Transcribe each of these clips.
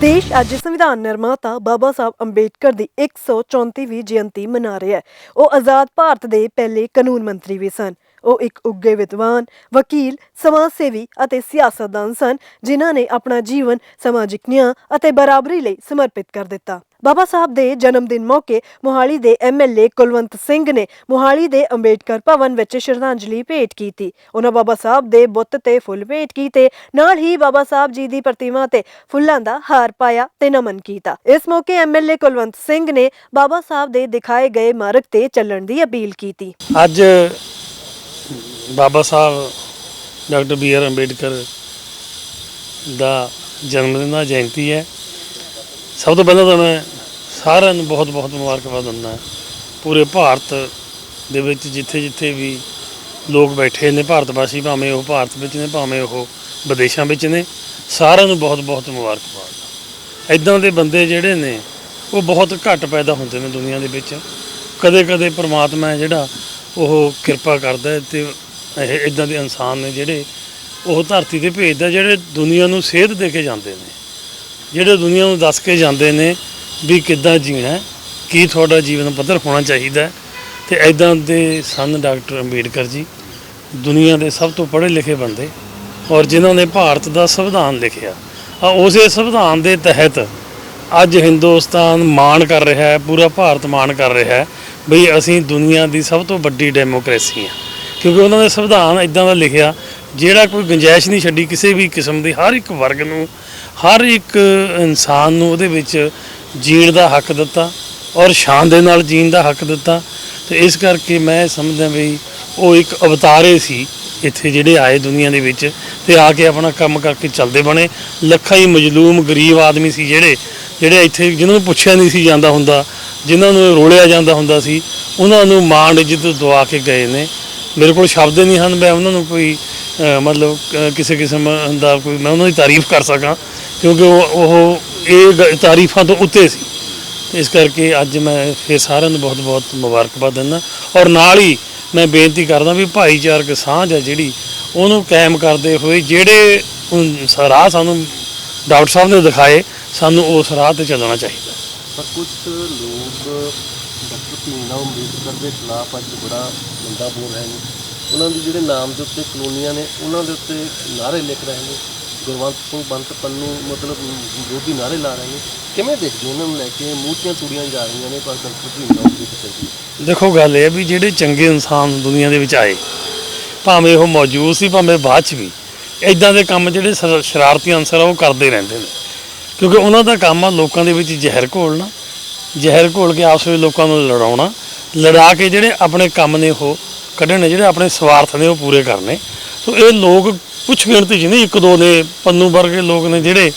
ਦੇਸ਼ ਅੱਜ ਸੰਵਿਧਾਨ ਨਿਰਮਾਤਾ ਬਾਬਾ ਸਾਹਿਬ ਅੰਬੇਡਕਰ ਦੀ 134ਵੀਂ ਜਯੰਤੀ ਮਨਾ ਰਿਹਾ ਹੈ। ਉਹ ਆਜ਼ਾਦ ਭਾਰਤ ਦੇ ਪਹਿਲੇ ਕਾਨੂੰਨ ਮੰਤਰੀ ਵੀ ਸਨ। ਉਹ ਇੱਕ ਉੱਗੇ ਵਿਦਵਾਨ, ਵਕੀਲ ਸਮਾਜ ਸੇਵੀ ਅਤੇ ਸਿਆਸਤਦਾਨ ਸਨ, ਜਿਨ੍ਹਾਂ ਨੇ ਆਪਣਾ ਜੀਵਨ ਸਮਾਜਿਕ ਨਿਆਂ ਅਤੇ ਬਰਾਬਰੀ ਲਈ ਸਮਰਪਿਤ ਕਰ ਦਿੱਤਾ। ਬਾਬਾ ਸਾਹਿਬ ਦੇ ਜਨਮ ਦਿਨ ਮੌਕੇ ਮੋਹਾਲੀ ਦੇ ਐਮਐਲਏ ਕੁਲਵੰਤ ਸਿੰਘ ਨੇ ਮੋਹਾਲੀ ਦੇ ਅੰਬੇਡਕਰ ਭਵਨ ਵਿੱਚ ਸ਼ਰਧਾਂਜਲੀ ਭੇਟ ਕੀਤੀ। ਉਹਨਾਂ ਬਾਬਾ ਸਾਹਿਬ ਦੇ ਬੁੱਤ ਤੇ ਫੁੱਲ ਭੇਟ ਕੀਤੇ। ਨਾਲ ਹੀ ਬਾਬਾ ਸਾਹਿਬ ਜੀ ਦੀ ਪ੍ਰਤਿਮਾ ਤੇ ਫੁੱਲਾਂ ਦਾ ਹਾਰ ਪਾਇਆ ਤੇ ਨਮਨ ਕੀਤਾ। ਇਸ ਮੌਕੇ ਐਮਐਲਏ ਕੁਲਵੰਤ ਸਿੰਘ ਨੇ ਬਾਬਾ ਸਾਹਿਬ ਦੇ ਦਿਖਾਏ ਗਏ ਮਾਰਗ ਤੇ ਚੱਲਣ ਦੀ ਅਪੀਲ ਕੀਤੀ। ਅੱਜ Baba Sahib, doctor B R Ambedkar ਦਾ ਜਨਮ ਦਿਨ ਦਾ ਜਯੰਤੀ ਹੈ। ਸਭ ਤੋਂ ਪਹਿਲਾਂ ਤਾਂ ਮੈਂ ਸਾਰਿਆਂ ਨੂੰ ਬਹੁਤ ਬਹੁਤ ਮੁਬਾਰਕਬਾਦ ਦਿੰਦਾ ਪੂਰੇ ਭਾਰਤ ਦੇ ਵਿੱਚ ਜਿੱਥੇ ਜਿੱਥੇ ਵੀ ਲੋਕ ਬੈਠੇ ਨੇ, ਭਾਰਤ ਵਾਸੀ ਭਾਵੇਂ ਉਹ ਭਾਰਤ ਵਿੱਚ ਨੇ, ਭਾਵੇਂ ਉਹ ਵਿਦੇਸ਼ਾਂ ਵਿੱਚ ਨੇ, ਸਾਰਿਆਂ ਨੂੰ ਬਹੁਤ ਬਹੁਤ ਮੁਬਾਰਕਬਾਦ। ਇਦਾਂ ਦੇ ਬੰਦੇ ਜਿਹੜੇ ਨੇ, ਉਹ ਬਹੁਤ ਘੱਟ ਪੈਦਾ ਹੁੰਦੇ ਨੇ ਦੁਨੀਆ ਦੇ ਵਿੱਚ। ਕਦੇ ਕਦੇ ਪ੍ਰਮਾਤਮਾ ਹੈ ਜਿਹੜਾ ਉਹ ਕਿਰਪਾ ਕਰਦਾ ਹੈ ਤੇ ਇਹ ਇਦਾਂ ਦੇ ਇਨਸਾਨ ਨੇ ਜਿਹੜੇ ਉਹ ਧਰਤੀ ਤੇ ਭੇਜਦਾ, ਜਿਹੜੇ ਦੁਨੀਆ ਨੂੰ ਸੇਧ ਦੇ ਕੇ ਜਾਂਦੇ ਨੇ। ਜਿਹੜੇ ਦੁਨੀਆ ਨੂੰ ਦੱਸ ਕੇ ਜਾਂਦੇ ਨੇ ਵੀ ਕਿੱਦਾਂ ਜੀਣਾ ਕੀ ਤੁਹਾਡਾ ਜੀਵਨ ਪੱਧਰ ਹੋਣਾ ਚਾਹੀਦਾ ਹੈ। ਤੇ ਐਦਾਂ ਦੇ ਸਨ ਡਾਕਟਰ ਅੰਬੇਡਕਰ ਜੀ ਦੁਨੀਆ ਦੇ ਸਭ ਤੋਂ ਪੜ੍ਹੇ ਲਿਖੇ ਬੰਦੇ ਔਰ ਜਿਨ੍ਹਾਂ ਨੇ ਭਾਰਤ ਦਾ ਸੰਵਿਧਾਨ ਲਿਖਿਆ। ਆ ਉਸੇ ਸੰਵਿਧਾਨ ਦੇ ਤਹਿਤ ਅੱਜ ਹਿੰਦੁਸਤਾਨ ਮਾਣ ਕਰ ਰਿਹਾ ਹੈ, ਪੂਰਾ ਭਾਰਤ ਮਾਣ ਕਰ ਰਿਹਾ ਹੈ। ਬਈ ਅਸੀਂ ਦੁਨੀਆ ਦੀ ਸਭ ਤੋਂ ਵੱਡੀ ਡੈਮੋਕ੍ਰੇਸੀ ਹਾਂ ਕਿਉਂਕਿ ਉਹਨਾਂ ਨੇ ਸੰਵਿਧਾਨ ਇਦਾਂ ਦਾ ਲਿਖਿਆ, ਜਿਹੜਾ ਕੋਈ ਗੁੰਜਾਇਸ਼ ਨਹੀਂ ਛੱਡੀ ਕਿਸੇ ਵੀ ਕਿਸਮ ਦੀ, ਹਰ ਇੱਕ ਵਰਗ ਨੂੰ, ਹਰ ਇੱਕ ਇਨਸਾਨ ਨੂੰ ਉਹਦੇ ਵਿੱਚ ਜੀਣ ਦਾ ਹੱਕ ਦਿੱਤਾ ਔਰ ਸ਼ਾਨ ਦੇ ਨਾਲ ਜੀਣ ਦਾ ਹੱਕ ਦਿੱਤਾ। ਤੇ ਇਸ ਕਰਕੇ ਮੈਂ ਸਮਝਦਾ ਵੀ ਉਹ ਇੱਕ ਅਵਤਾਰੇ ਸੀ ਇੱਥੇ ਜਿਹੜੇ ਆਏ ਦੁਨੀਆ ਦੇ ਵਿੱਚ ਤੇ ਆ ਕੇ ਆਪਣਾ ਕੰਮ ਕਰਕੇ ਚੱਲਦੇ ਬਣੇ। ਲੱਖਾਂ ਹੀ ਮਜਲੂਮ ਗਰੀਬ ਆਦਮੀ ਸੀ ਜਿਹੜੇ ਜਿਹੜੇ ਇੱਥੇ ਜਿਨ੍ਹਾਂ ਨੂੰ ਪੁੱਛਿਆ ਨਹੀਂ ਸੀ ਜਾਂਦਾ ਹੁੰਦਾ ਜਿਨ੍ਹਾਂ ਨੂੰ ਰੋਲਿਆ ਜਾਂਦਾ ਹੁੰਦਾ ਸੀ, ਉਹਨਾਂ ਨੂੰ ਮਾਣ ਇੱਜ਼ਤ ਦਵਾ ਕੇ ਗਏ ਨੇ। ਮੇਰੇ ਕੋਲ ਸ਼ਬਦ ਨਹੀਂ ਹਨ, ਮੈਂ ਉਹਨਾਂ ਨੂੰ ਕੋਈ ਮਤਲਬ ਕਿਸੇ ਕਿਸਮ ਦਾ ਕੋਈ, ਮੈਂ ਉਹਨਾਂ ਦੀ ਤਾਰੀਫ ਕਰ ਸਕਾਂ, ਕਿਉਂਕਿ ਉਹ ਉਹ ਇਹ ਗ- ਤਾਰੀਫਾਂ ਤੋਂ ਉੱਤੇ ਸੀ। ਇਸ ਕਰਕੇ ਅੱਜ ਮੈਂ ਫਿਰ ਸਾਰਿਆਂ ਨੂੰ ਬਹੁਤ-ਬਹੁਤ ਮੁਬਾਰਕਬਾਦ ਦਿੰਦਾ ਔਰ ਨਾਲ ਹੀ ਮੈਂ ਬੇਨਤੀ ਕਰਦਾ ਵੀ ਭਾਈਚਾਰਕ ਸਾਂਝ ਹੈ ਜਿਹੜੀ, ਉਹਨੂੰ ਕਾਇਮ ਕਰਦੇ ਹੋਏ ਜਿਹੜੇ ਰਾਹ ਸਾਨੂੰ ਡਾਕਟਰ ਸਾਹਿਬ ਨੇ ਦਿਖਾਏ ਸਾਨੂੰ ਉਸ ਰਾਹ ਤੇ ਚੱਲਣਾ ਚਾਹੀਦਾ। ਪਰ ਕੁਝ ਲੋਕ ਡਾਕਟਰ ਭੀਮਰਾਓ ਅੰਬੇਡਕਰ ਦੇ ਖਿਲਾਫ ਅੱਜ ਬੜਾ ਮੰਦਾ ਬੋਲ ਰਹੇ ਨੇ। ਉਹਨਾਂ ਦੇ ਜਿਹੜੇ ਨਾਮ ਦੇ ਉੱਤੇ ਕਲੋਨੀਆਂ ਨੇ ਉਹਨਾਂ ਦੇ ਉੱਤੇ ਨਾਅਰੇ ਲਿਖ ਰਹੇ ਨੇ। ਗੁਰਵੰਤ ਸਿੰਘ ਬੰਤ ਪੰਨੂ ਮਤਲਬ ਵਿਰੋਧੀ ਨਾਅਰੇ ਲਾ ਰਹੇ ਨੇ। ਕਿਵੇਂ ਦੇਖਦੇ ਉਹਨਾਂ ਨੂੰ ਲੈ ਕੇ? ਮੂਰਤੀਆਂ ਤੁੜੀਆਂ ਜਾ ਰਹੀਆਂ ਨੇ ਪਰ ਡਾਕਟਰ ਭੀਮਰਾਓ ਅੰਬੇਡਕਰ ਜੀ। ਦੇਖੋ ਗੱਲ ਇਹ ਹੈ ਵੀ ਜਿਹੜੇ ਚੰਗੇ ਇਨਸਾਨ ਦੁਨੀਆ ਦੇ ਵਿੱਚ ਆਏ ਭਾਵੇਂ ਉਹ ਮੌਜੂਦ ਸੀ ਭਾਵੇਂ ਬਾਅਦ ਚ ਵੀ ਇਦਾਂ ਦੇ ਕੰਮ ਜਿਹੜੇ ਸ਼ਰ- ਸ਼ਰਾਰਤੀ ਅਨਸਰ ਆ ਉਹ ਕਰਦੇ ਰਹਿੰਦੇ ਨੇ। ਕਿਉਂਕਿ ਉਹਨਾਂ ਦਾ ਕੰਮ ਆ ਲੋਕਾਂ ਦੇ ਵਿੱਚ ਜ਼ਹਿਰ ਘੋਲਣਾ, ਜ਼ਹਿਰ ਘੋਲ ਕੇ ਆਪਸ ਵਿੱਚ ਲੋਕਾਂ ਨੂੰ ਲੜਾਉਣਾ, ਲੜਾ ਕੇ ਜਿਹੜੇ ਆਪਣੇ ਕੰਮ ਨੇ ਉਹ ਕੱਢਣੇ, ਜਿਹੜੇ ਆਪਣੇ ਸਵਾਰਥ ਨੇ ਉਹ ਪੂਰੇ ਕਰਨੇ। ਸੋ ਇਹ ਲੋਕ ਕੁਛ ਗਿਣਤੀ 'ਚ ਨਹੀਂ, ਇੱਕ ਦੋ ਨੇ, ਪੰਨੂ ਵਰਗੇ ਲੋਕ ਨੇ ਜਿਹੜੇ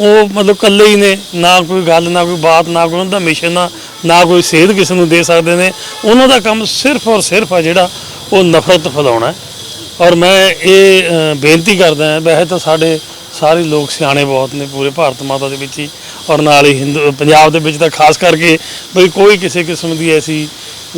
ਉਹ ਮਤਲਬ ਇਕੱਲੇ ਹੀ ਨੇ, ਨਾ ਕੋਈ ਗੱਲ, ਨਾ ਕੋਈ ਬਾਤ, ਨਾ ਕੋਈ ਉਹਨਾਂ ਦਾ ਮਿਸ਼ਨ ਨਾ ਨਾ ਕੋਈ ਸੇਧ ਕਿਸੇ ਨੂੰ ਦੇ ਸਕਦੇ ਨੇ। ਉਹਨਾਂ ਦਾ ਕੰਮ ਸਿਰਫ ਔਰ ਸਿਰਫ ਆ ਜਿਹੜਾ ਉਹ ਨਫ਼ਰਤ ਫੈਲਾਉਣਾ ਔਰ ਮੈਂ ਇਹ ਬੇਨਤੀ ਕਰਦਾ ਹਾਂ, ਵੈਸੇ ਤਾਂ ਸਾਡੇ ਸਾਰੇ ਲੋਕ ਸਿਆਣੇ ਬਹੁਤ ਨੇ ਪੂਰੇ ਭਾਰਤ ਮਾਤਾ ਦੇ ਵਿੱਚ ਹੀ ਔਰ ਨਾਲ ਹੀ ਹਿੰਦੂ, ਪੰਜਾਬ ਦੇ ਵਿੱਚ ਤਾਂ ਖਾਸ ਕਰਕੇ ਬਈ ਕੋਈ ਕਿਸੇ ਕਿਸਮ ਦੀ ਐਸੀ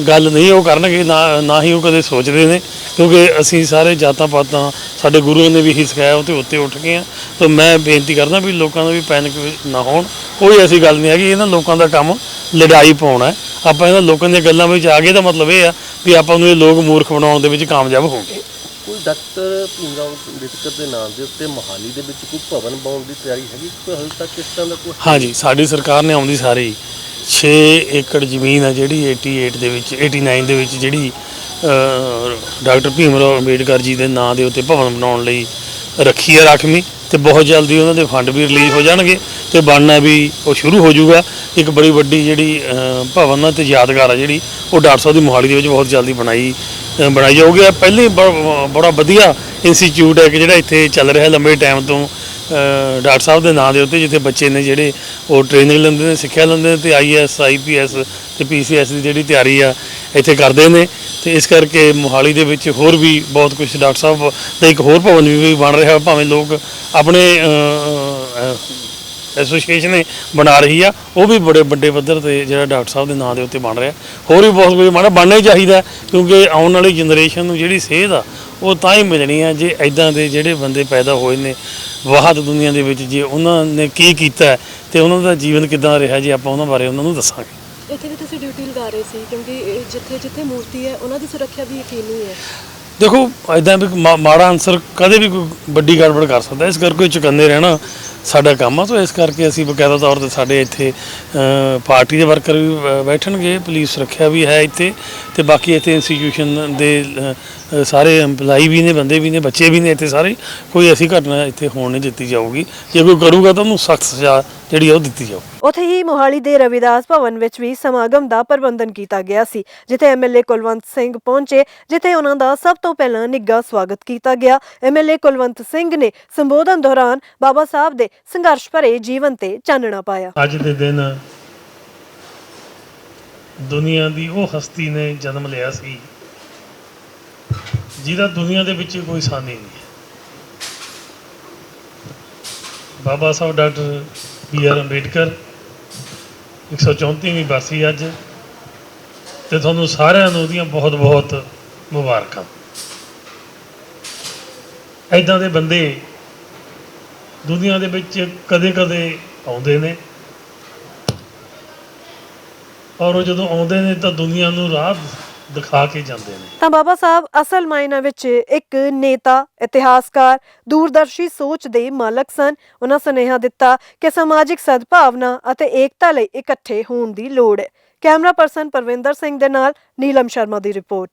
ਗੱਲ ਨਹੀਂ ਉਹ ਕਰਨਗੇ, ਨਾ ਨਾ ਹੀ ਉਹ ਕਦੇ ਸੋਚਦੇ ਨੇ, ਕਿਉਂਕਿ ਅਸੀਂ ਸਾਰੇ ਜਾਤਾਂ ਪਾਤਾਂ, ਸਾਡੇ ਗੁਰੂਆਂ ਨੇ ਵੀ ਇਹੀ ਸਿਖਾਇਆ, ਉਹ ਤੇ ਉੱਤੇ ਉੱਠ ਗਏ ਆ। ਤਾਂ ਮੈਂ ਬੇਨਤੀ ਕਰਦਾ ਵੀ ਲੋਕਾਂ ਦਾ ਵੀ ਪੈਨਿਕ ਨਾ ਹੋਣ, ਕੋਈ ਐਸੀ ਗੱਲ ਨਹੀਂ ਹੈਗੀ, ਇਹਨਾਂ ਲੋਕਾਂ ਦਾ ਕੰਮ ਲੜਾਈ ਪਾਉਣਾ ਹੈ। ਆਪਾਂ ਇਹਨਾਂ ਲੋਕਾਂ ਦੀਆਂ ਗੱਲਾਂ ਵਿੱਚ ਆ ਗਏ ਤਾਂ ਮਤਲਬ ਇਹ ਆ ਵੀ ਆਪਾਂ ਨੂੰ ਇਹ ਲੋਕ ਮੂਰਖ ਬਣਾਉਣ ਦੇ ਵਿੱਚ ਕਾਮਯਾਬ ਹੋਣਗੇ ਕੋਈ ਡਾਕਟਰ ਭੀਮਰਾਓ ਅੰਬੇਡਕਰ ਦੇ ਨਾਮ ਦੇ ਉੱਤੇ ਮੋਹਾਲੀ ਦੇ ਵਿੱਚ ਕੋਈ ਭਵਨ ਬਣਾਉਣ ਦੀ ਤਿਆਰੀ ਹੈਗੀ? ਕੋਈ ਹਾਲੇ ਤੱਕ ਇਸ ਤਰ੍ਹਾਂ ਦਾ ਕੋਈ ਹਾਂਜੀ ਸਾਡੀ ਸਰਕਾਰ ਨੇ ਆਉਂਦੀ ਸਾਰੀ 6 ਏਕੜ ਜ਼ਮੀਨ ਹੈ ਜਿਹੜੀ 88 ਦੇ ਵਿੱਚ 89 ਦੇ ਵਿੱਚ ਜਿਹੜੀ ਅਹ, ਡਾਕਟਰ ਭੀਮਰਾਓ ਅੰਬੇਡਕਰ ਜੀ ਦੇ ਨਾਂ ਦੇ ਉੱਤੇ ਭਵਨ ਬਣਾਉਣ ਲਈ ਰੱਖੀ ਹੈ ਰਕਮੀ ਤੇ ਬਹੁਤ ਜਲਦੀ ਉਹਨਾਂ ਦੇ ਫੰਡ ਵੀ ਰਿਲੀਜ਼ ਹੋ ਜਾਣਗੇ ਤੇ ਬਣਨਾ ਵੀ ਉਹ ਸ਼ੁਰੂ ਹੋ ਜਾਊਗਾ। ਇੱਕ ਬੜੀ ਵੱਡੀ ਜਿਹੜੀ ਭਵਨ ਆ ਤੇ ਯਾਦਗਾਰ ਆ ਜਿਹੜੀ ਉਹ ਡਾਕਟਰ ਸਾਹਿਬ ਦੀ ਮੋਹਾਲੀ ਦੇ ਵਿੱਚ ਬਹੁਤ ਜਲਦੀ ਬਣਾਈ ਬਣਾਈ ਜਾਊਗੀ। ਇਹ ਪਹਿਲੇ ਬ- ਬੜਾ ਵਧੀਆ ਇੰਸਟੀਚਿਊਟ ਹੈ ਕਿ ਜਿਹੜਾ ਇੱਥੇ ਚੱਲ ਰਿਹਾ ਲੰਬੇ ਟਾਈਮ ਤੋਂ। ਅਹ ਡਾਕਟਰ ਸਾਹਿਬ ਦੇ ਨਾਂ ਦੇ ਉੱਤੇ ਜਿੱਥੇ ਬੱਚੇ ਨੇ ਜਿਹੜੇ ਉਹ ਟ੍ਰੇਨਿੰਗ ਲੈਂਦੇ ਨੇ, ਸਿੱਖਿਆ ਲੈਂਦੇ ਨੇ ਤੇ ਆਈਐਸ ਆਈਪੀਐਸ ਤੇ ਪੀਸੀਐਸ ਦੀ ਜਿਹੜੀ ਤਿਆਰੀ ਆ ਇੱਥੇ ਕਰਦੇ ਨੇ। ਤੇ ਇਸ ਕਰਕੇ ਮੋਹਾਲੀ ਦੇ ਵਿੱਚ ਹੋਰ ਵੀ ਬਹੁਤ ਕੁਝ ਡਾਕਟਰ ਸਾਹਿਬ ਦਾ ਇੱਕ ਹੋਰ ਭਵਨ ਵੀ ਬਣ ਰਿਹਾ। ਭਾਵੇਂ ਲੋਕ ਆਪਣੇ ਐਸੋਸੀਏਸ਼ਨ ਬਣਾ ਰਹੀ ਆ। ਉਹ ਵੀ ਬੜੇ ਵੱਡੇ ਪੱਧਰ ਤੇ ਜਿਹੜਾ ਡਾਕਟਰ ਸਾਹਿਬ ਦੇ ਨਾਂ ਦੇ ਉੱਤੇ ਬਣ ਰਿਹਾ। ਹੋਰ ਵੀ ਬਹੁਤ ਕੁਝ ਬਣਾ ਬਣਨਾ ਹੀ ਚਾਹੀਦਾ ਕਿਉਂਕਿ ਆਉਣ ਵਾਲੀ ਜਨਰੇਸ਼ਨ ਨੂੰ ਜਿਹੜੀ ਸੇਧ ਆ ਉਹ ਤਾਂ ਹੀ ਮਿਲਣੀ ਆ ਜੇ ਐਦਾਂ ਦੇ ਜਿਹੜੇ ਬੰਦੇ ਪੈਦਾ ਹੋਏ ਨੇ ਵਾਹਤ ਦੁਨੀਆ ਦੇ ਵਿੱਚ ਜੇ ਉਹਨਾਂ ਨੇ ਕੀ ਕੀਤਾ ਤੇ ਉਹਨਾਂ ਦਾ ਜੀਵਨ ਕਿਦਾਂ ਰਿਹਾ ਜੇ ਆਪਾਂ ਉਹਨਾਂ ਬਾਰੇ ਉਹਨਾਂ ਨੂੰ ਦੱਸਾਂਗੇ। ਇੱਥੇ ਵੀ ਤੁਸੀਂ ਡਿਊਟੀ ਲਗਾ ਰਹੇ ਸੀ ਕਿਉਂਕਿ ਜਿੱਥੇ ਜਿੱਥੇ ਮੂਰਤੀ ਹੈ ਉਹਨਾਂ ਦੀ ਸੁਰੱਖਿਆ ਵੀ ਯਕੀਨੀ ਹੈ। ਦੇਖੋ ਐਦਾਂ ਵੀ ਮਾੜਾ ਅਨਸਰ ਕਦੇ ਵੀ ਕੋਈ ਵੱਡੀ ਗੜਬੜ ਕਰ ਸਕਦਾ। ਇਸ ਕਰਕੇ ਚੁਕੰਨੇ ਰਹਿਣਾ ਸਾਡਾ ਕੰਮ ਆ, ਸੋ ਇਸ ਕਰਕੇ ਅਸੀਂ ਬਕਾਇਦਾ ਤੌਰ ਤੇ ਸਾਡੇ ਇੱਥੇ ਪਾਰਟੀ ਦੇ ਵਰਕਰ ਵੀ ਬ- ਬੈਠਣਗੇ, ਪੁਲਿਸ ਸੁਰੱਖਿਆ ਵੀ ਹੈ ਇੱਥੇ, ਤੇ ਬਾਕੀ ਇੱਥੇ ਇੰਸਟੀਟਿਊਸ਼ਨ ਦੇ ਸਾਰੇ EMPLOYE ਵੀ ਨੇ, ਬੰਦੇ ਵੀ ਨੇ, ਬੱਚੇ ਵੀ ਨੇ ਇੱਥੇ ਸਾਰੇ, ਕੋਈ ਐਸੀ ਘਟਨਾ ਇੱਥੇ ਹੋਣ ਨਹੀਂ ਦਿੱਤੀ ਜਾਊਗੀ। ਜੇ ਕੋਈ ਕਰੂਗਾ ਤਾਂ ਉਹਨੂੰ ਸਖਤ ਸਜ਼ਾ ਜਿਹੜੀ ਉਹ ਦਿੱਤੀ ਜਾਊ। ਉੱਥੇ ਹੀ ਮੋਹਾਲੀ ਦੇ ਰਵਿਦਾਸ ਭਵਨ ਵਿੱਚ ਵੀ ਸਮਾਗਮ ਦਾ ਪ੍ਰਬੰਧਨ ਕੀਤਾ ਗਿਆ ਸੀ। ਜਿੱਥੇ ਐਮਐਲਏ ਕੁਲਵੰਤ ਸਿੰਘ ਪਹੁੰਚੇ ਜਿੱਥੇ ਉਹਨਾਂ ਦਾ ਸਭ ਤੋਂ ਪਹਿਲਾਂ ਨਿੱਘਾ ਸਵਾਗਤ ਕੀਤਾ ਗਿਆ। ਐਮਐਲਏ ਕੁਲਵੰਤ ਸਿੰਘ ਨੇ ਸੰਬੋਧਨ ਦੌਰਾਨ ਬਾਬਾ ਸਾਹਿਬ ਦੇ ਸੰਘਰਸ਼ ਭਰੇ ਜੀਵਨ ਤੇ ਚਾਨਣਾ ਪਾਇਆ। ਅੱਜ ਦੇ ਦਿਨ ਦੁਨੀਆ ਦੀ ਉਹ ਹਸਤੀ ਨੇ ਜਨਮ ਲਿਆ ਸੀ ਜਿਹਦਾ ਦੁਨੀਆ ਦੇ ਵਿੱਚ ਕੋਈ ਸਾਨੀ ਨਹੀਂ ਹੈ। Baba Sahib doctor B R Ambedkar? 134ਵੀਂ ਬਰਸੀ ਅੱਜ ਤੇ ਤੁਹਾਨੂੰ ਸਾਰਿਆਂ ਨੂੰ ਉਹਦੀਆਂ ਬਹੁਤ ਬਹੁਤ ਮੁਬਾਰਕਾਂ। ਐਦਾਂ ਦੇ ਬੰਦੇ ਦੁਨੀਆ ਦੇ ਵਿੱਚ ਕਦੇ-ਕਦੇ ਆਉਂਦੇ ਨੇ। ਔਰ ਉਹ ਜਦੋਂ ਆਉਂਦੇ ਨੇ ਤਾਂ ਦੁਨੀਆ ਨੂੰ ਰਾਹ ਦਿਖਾ ਕੇ ਜਾਂਦੇ ਨੇ। ਤਾਂ ਬਾਬਾ ਸਾਹਿਬ, ਅਸਲ ਮਾਇਨਾ ਵਿੱਚ ਇੱਕ ਨੇਤਾ, ਇਤਿਹਾਸਕਾਰ, ਦੂਰਦਰਸ਼ੀ ਸੋਚ ਦੇ ਮਾਲਕ ਸਨ। ਉਹਨਾਂ ਸੁਨੇਹਾ ਦਿੱਤਾ ਕਿ ਸਮਾਜਿਕ ਸਦਭਾਵਨਾ ਅਤੇ ਏਕਤਾ ਲਈ ਇਕੱਠੇ ਹੋਣ ਦੀ ਲੋੜ ਹੈ। ਕੈਮਰਾ ਪਰਸਨ ਪਰਵਿੰਦਰ ਸਿੰਘ ਦੇ ਨਾਲ, ਨੀਲਮ ਸ਼ਰਮਾ ਦੀ ਰਿਪੋਰਟ।